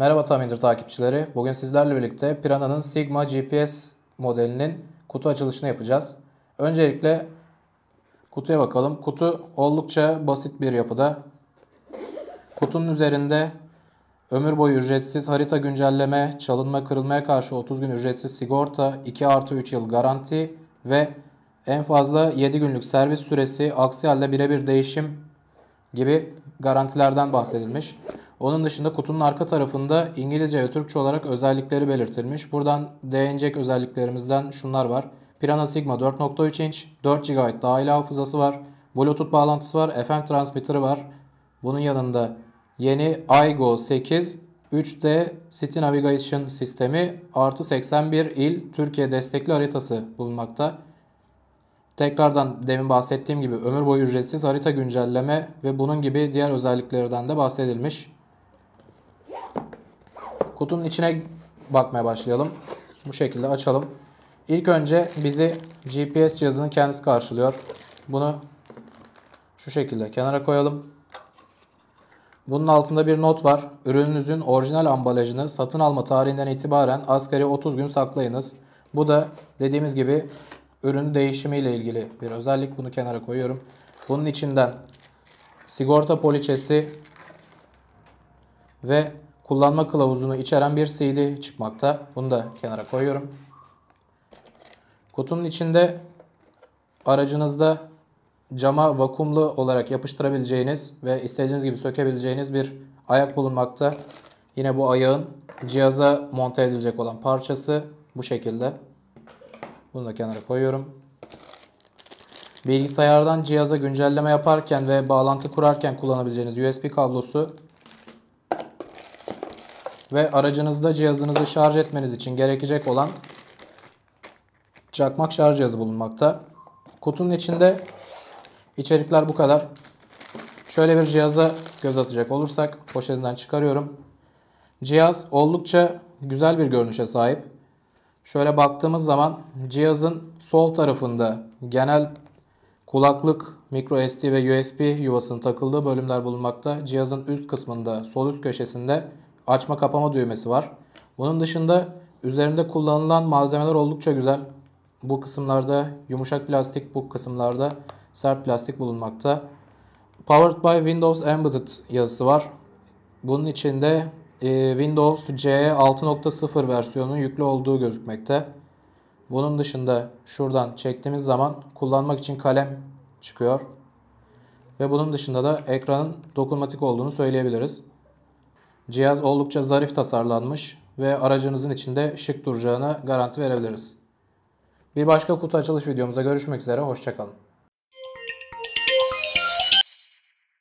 Merhaba Tahmindir takipçileri. Bugün sizlerle birlikte Piranha'nın Sigma GPS modelinin kutu açılışını yapacağız. Öncelikle kutuya bakalım. Kutu oldukça basit bir yapıda. Kutunun üzerinde ömür boyu ücretsiz harita güncelleme, çalınma kırılmaya karşı 30 gün ücretsiz sigorta, 2 artı 3 yıl garanti ve en fazla 7 günlük servis süresi, aksi halde birebir değişim gibi garantilerden bahsedilmiş. Onun dışında kutunun arka tarafında İngilizce ve Türkçe olarak özellikleri belirtilmiş. Buradan değinecek özelliklerimizden şunlar var. Piranha Sigma 4.3 inç, 4 GB dahili hafızası var. Bluetooth bağlantısı var, FM transmitteri var. Bunun yanında yeni iGo 8 3D City Navigation sistemi artı 81 il Türkiye destekli haritası bulunmakta. Tekrardan demin bahsettiğim gibi ömür boyu ücretsiz harita güncelleme ve bunun gibi diğer özelliklerden de bahsedilmiş. Kutunun içine bakmaya başlayalım. Bu şekilde açalım. İlk önce bizi GPS cihazının kendisi karşılıyor. Bunu şu şekilde kenara koyalım. Bunun altında bir not var. Ürününüzün orijinal ambalajını satın alma tarihinden itibaren asgari 30 gün saklayınız. Bu da dediğimiz gibi ürün değişimiyle ilgili bir özellik. Bunu kenara koyuyorum. Bunun içinden sigorta poliçesi ve kullanma kılavuzunu içeren bir CD çıkmakta. Bunu da kenara koyuyorum. Kutunun içinde aracınızda cama vakumlu olarak yapıştırabileceğiniz ve istediğiniz gibi sökebileceğiniz bir ayak bulunmakta. Yine bu ayağın cihaza monte edilecek olan parçası bu şekilde. Bunu da kenara koyuyorum. Bilgisayardan cihaza güncelleme yaparken ve bağlantı kurarken kullanabileceğiniz USB kablosu ve aracınızda cihazınızı şarj etmeniz için gerekecek olan çakmak şarj cihazı bulunmakta. Kutunun içinde içerikler bu kadar. Şöyle bir cihaza göz atacak olursak poşetinden çıkarıyorum. Cihaz oldukça güzel bir görünüşe sahip. Şöyle baktığımız zaman cihazın sol tarafında genel kulaklık, micro SD ve USB yuvasının takıldığı bölümler bulunmakta. Cihazın üst kısmında, sol üst köşesinde açma kapama düğmesi var. Bunun dışında üzerinde kullanılan malzemeler oldukça güzel. Bu kısımlarda yumuşak plastik, bu kısımlarda sert plastik bulunmakta. Powered by Windows Embedded yazısı var. Bunun içinde e, Windows CE 6.0 versiyonunun yüklü olduğu gözükmekte. Bunun dışında şuradan çektiğimiz zaman kullanmak için kalem çıkıyor. Ve bunun dışında da ekranın dokunmatik olduğunu söyleyebiliriz. Cihaz oldukça zarif tasarlanmış ve aracınızın içinde şık duracağına garanti verebiliriz. Bir başka kutu açılış videomuzda görüşmek üzere, hoşçakalın.